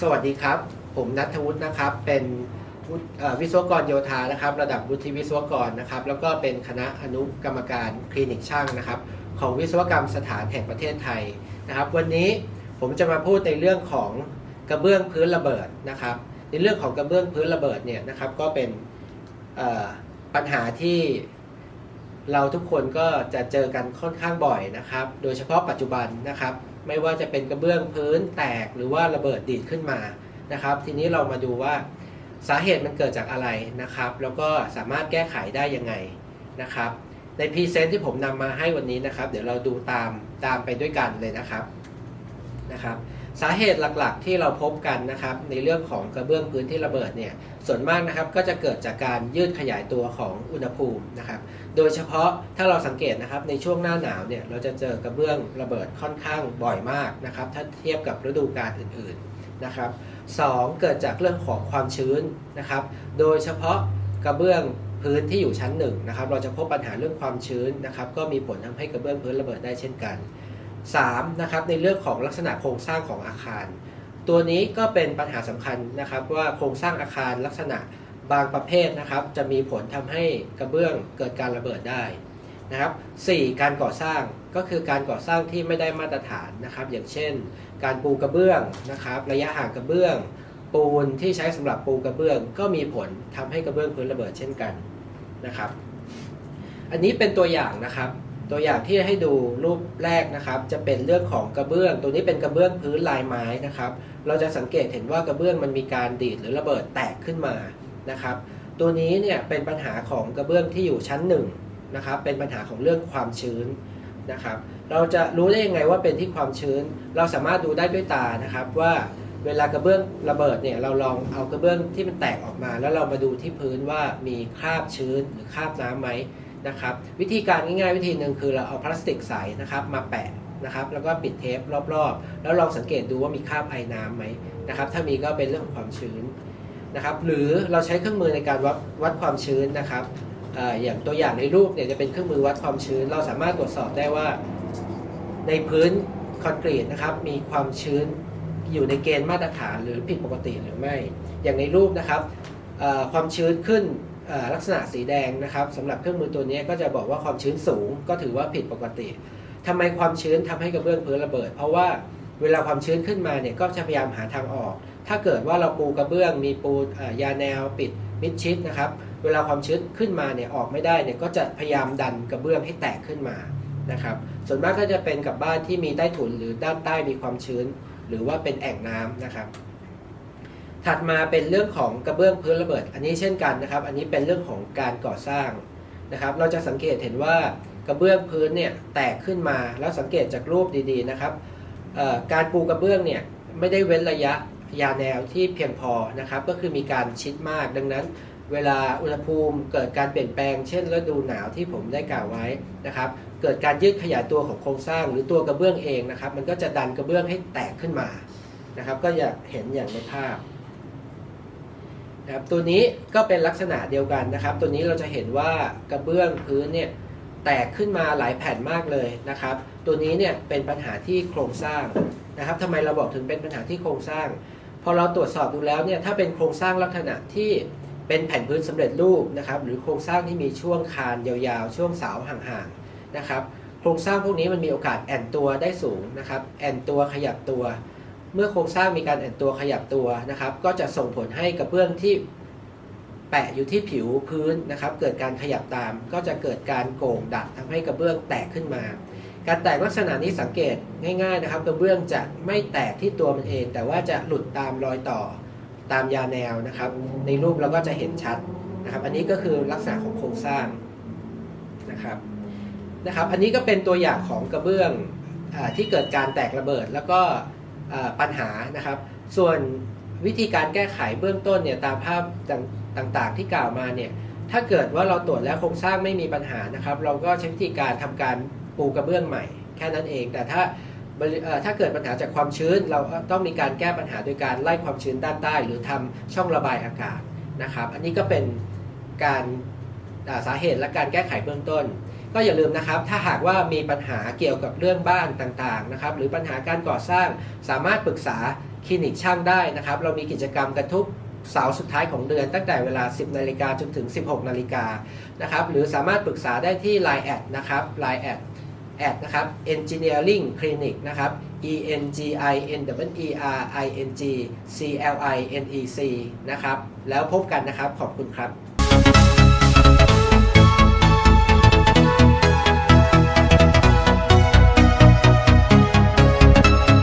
สวัสดีครับ ผมนัทวุฒินะครับ เป็นวิศวกรโยธานะครับ ระดับวุฒิวิศวกรนะครับ แล้วก็เป็นคณะอนุกรรมการคลินิกช่างนะครับ ของวิศวกรรมสถานแห่งประเทศไทยนะครับ วันนี้ผมจะมาพูดในเรื่องของกระเบื้องพื้นระเบิดนะครับ ในเรื่องของกระเบื้องพื้นระเบิดเนี่ยนะครับ ก็เป็นปัญหาที่เราทุกคนก็จะเจอกันค่อนข้างบ่อยนะครับ โดยเฉพาะปัจจุบันนะครับ ไม่ว่าจะเป็นกระเบื้องพื้นแตกหรือว่าระเบิดดีดขึ้นมานะครับ ทีนี้เรามาดูว่าสาเหตุมันเกิดจากอะไรนะครับ แล้วก็สามารถแก้ไขได้ยังไงนะครับ ในพรีเซนต์ที่ผมนำมาให้วันนี้นะครับ เดี๋ยวเราดูตามตามไปด้วยกันเลยนะครับนะครับ สาเหตุหลักๆ ที่เราพบกันนะครับในเรื่องของกระเบื้องพื้นที่ระเบิดเนี่ยส่วนมากนะครับก็จะเกิดจากการยืดขยายตัวของอุณหภูมินะครับโดยเฉพาะถ้าเราสังเกตนะครับในช่วงหน้าหนาวเนี่ยเราจะเจอกระเบื้องระเบิดค่อนข้างบ่อยมากนะครับถ้าเทียบกับฤดูกาลอื่นๆนะครับสองเกิดจากเรื่องของความชื้นนะครับโดยเฉพาะกระเบื้องพื้นที่อยู่ชั้นหนึ่งนะครับเราจะพบปัญหาเรื่องความชื้นนะครับก็มีผลทำให้กระเบื้องพื้นระเบิดได้เช่นกัน 3. นะครับในเรื่องของลักษณะโครงสร้างของอาคาร ตัวนี้ก็เป็นปัญหาสำคัญนะครับว่าโครงสร้างอาคารลักษณะบางประเภทนะครับจะมีผลทำให้กระเบื้องเกิดการระเบิดได้นะครับ 4. การก่อสร้างก็คือการก่อสร้างที่ไม่ได้มาตรฐานนะครับ อย่างเช่น การปูกระเบื้องนะครับ ระยะห่างกระเบื้อง ปูนที่ใช้สำหรับปูกระเบื้อง ก็มีผลทำให้กระเบื้องพื้นระเบิดเช่นกันนะครับ อันนี้เป็นตัวอย่างนะครับ ตัวอย่างที่ให้ดูรูปแรกนะครับ จะเป็นเรื่องของกระเบื้อง ตัวนี้เป็นกระเบื้องพื้นลายไม้นะครับ เราจะสังเกตเห็นว่ากระเบื้องมันมีการดีดหรือระเบิดแตกขึ้นมานะครับ ตัวนี้เนี่ยเป็นปัญหาของกระเบื้องที่อยู่ชั้นหนึ่งนะครับ เป็นปัญหาของเรื่องความชื้นนะครับ เราจะรู้ได้ยังไงว่าเป็นที่ความชื้น เราสามารถดูได้ด้วยตานะครับว่าเวลากระเบื้องระเบิดเนี่ยเราลองเอากระเบื้องที่มันแตกออกมา แล้วเรามาดูที่พื้นว่ามีคราบชื้นหรือคราบน้ำไหม นะครับวิธีการง่ายๆ วิธีหนึ่งคือเราเอาพลาสติกใสนะครับมาแปะนะครับแล้วก็ปิดเทปรอบๆ แล้วลองสังเกตดูว่ามีคราบไอน้ำไหมนะครับถ้ามีก็เป็นเรื่องของความชื้นนะครับหรือเราใช้เครื่องมือในการวัดวัดความชื้นนะครับออย่างตัวอย่างในรูปเนี่ยจะเป็นเครื่องมือวัดความชื้น เราสามารถตรวจสอบได้ว่า ในพื้นคอนกรีตนะครับมีความชื้นอยู่ในเกณฑ์มาตรฐานหรือผิดปกติหรือไม่ อย่างในรูปนะครับความชื้นขึ้น ลักษณะสีแดงนะครับสำหรับเครื่องมือตัวนี้ก็จะบอกว่าความชื้นสูงก็ถือว่าผิดปกติทำไมความชื้นทำให้กระเบื้องพื้นระเบิด เพราะว่าเวลาความชื้นขึ้นมาเนี่ยก็จะพยายามหาทางออก ถ้าเกิดว่าเราปูกระเบื้องมีปูยาแนวปิดมิดชิดนะครับเวลาความชื้นขึ้นมาเนี่ยออกไม่ได้เนี่ยก็จะพยายามดันกระเบื้องให้แตกขึ้นมานะครับส่วนมากก็จะเป็นกับบ้านที่มีใต้ถุนหรือด้านใต้มีความชื้น หรือว่าเป็นแอ่งน้ำนะครับ ถัดมาเป็นเรื่องของกระเบื้องพื้นระเบิด อันนี้เช่นกันนะครับ อันนี้เป็นเรื่องของการก่อสร้างนะครับ เราจะสังเกตเห็นว่ากระเบื้องพื้นเนี่ยแตกขึ้นมาแล้วสังเกตจากรูปดีๆนะครับการปูกระเบื้องเนี่ยไม่ได้เว้นระยะยาแนวที่เพียงพอนะครับก็คือมีการชิดมากดังนั้น เวลาอุณหภูมิเกิดการเปลี่ยนแปลง เช่นฤดูหนาวที่ผมได้กล่าวไว้นะครับ เกิดการยืดขยายตัวของโครงสร้างหรือตัวกระเบื้องเองนะครับ มันก็จะดันกระเบื้องให้แตกขึ้นมานะครับ ก็จะเห็นอย่างในภาพ นะครับตัวนี้ก็เป็นลักษณะเดียวกันนะครับ ตัวนี้เราจะเห็นว่ากระเบื้องพื้นเนี่ยแตกขึ้นมาหลายแผ่นมากเลยนะครับ ตัวนี้เนี่ยเป็นปัญหาที่โครงสร้างนะครับทำไมเราบอกถึงเป็นปัญหาที่โครงสร้าง พอเราตรวจสอบดูแล้วเนี่ยถ้าเป็นโครงสร้างลักษณะที่เป็นแผ่นพื้นสำเร็จรูปนะครับ หรือโครงสร้างที่มีช่วงคานยาวๆ ช่วงเสาห่างๆนะครับ โครงสร้างพวกนี้มันมีโอกาสแอนตัวได้สูงนะครับ แอนตัวขยับตัว เมื่อโครงสร้างมีการแอนตัวขยับตัวนะครับ ก็จะส่งผลให้กระเบื้องที่แปะอยู่ที่ผิวพื้นนะครับ เกิดการขยับตาม ก็จะเกิดการโก่งดัดทำให้กระเบื้องแตกขึ้นมา การแตกลักษณะนี้สังเกตง่าย ๆนะครับ กระเบื้องจะไม่แตกที่ตัวมันเอง แต่ว่าจะหลุดตามรอยต่อตามยาแนวนะครับ ในรูปเราก็จะเห็นชัดนะครับ อันนี้ก็คือลักษณะของโครงสร้างนะครับนะครับ อันนี้ก็เป็นตัวอย่างของกระเบื้องอที่เกิดการแตกระเบิดแล้วก็ ปัญหานะครับ ส่วนวิธีการแก้ไขเบื้องต้นเนี่ยตามภาพต่างๆที่กล่าวมาเนี่ยถ้าเกิดว่าเราตรวจแล้วโครงสร้างไม่มีปัญหานะครับ เราก็ใช้วิธีการทำการปูกระเบื้องใหม่ แค่นั้นเอง แต่ถ้าถ้าเกิดปัญหาจากความชื้น เราต้องมีการแก้ปัญหาโดยการไล่ความชื้นด้านใต้ หรือทำช่องระบายอากาศนะครับ อันนี้ก็เป็นการสาเหตุและการแก้ไขเบื้องต้น ก็อย่าลืมนะครับ ถ้าหากว่ามีปัญหาเกี่ยวกับเรื่องบ้านต่างๆนะครับ หรือปัญหาการก่อสร้างสามารถปรึกษาคลินิกช่างได้นะครับ เรามีกิจกรรมกันทุกเสาร์สุดท้ายของเดือนตั้งแต่เวลา 10 นาฬิกาจนถึง 16 นาฬิกานะครับ หรือสามารถปรึกษาได้ที่ Line แอดนะครับ Line แอดแอดนะครับ Engineering Clinic นะครับ E N G I N W E R I N G C L I N E C นะครับ แล้วพบกันนะครับ ขอบคุณครับ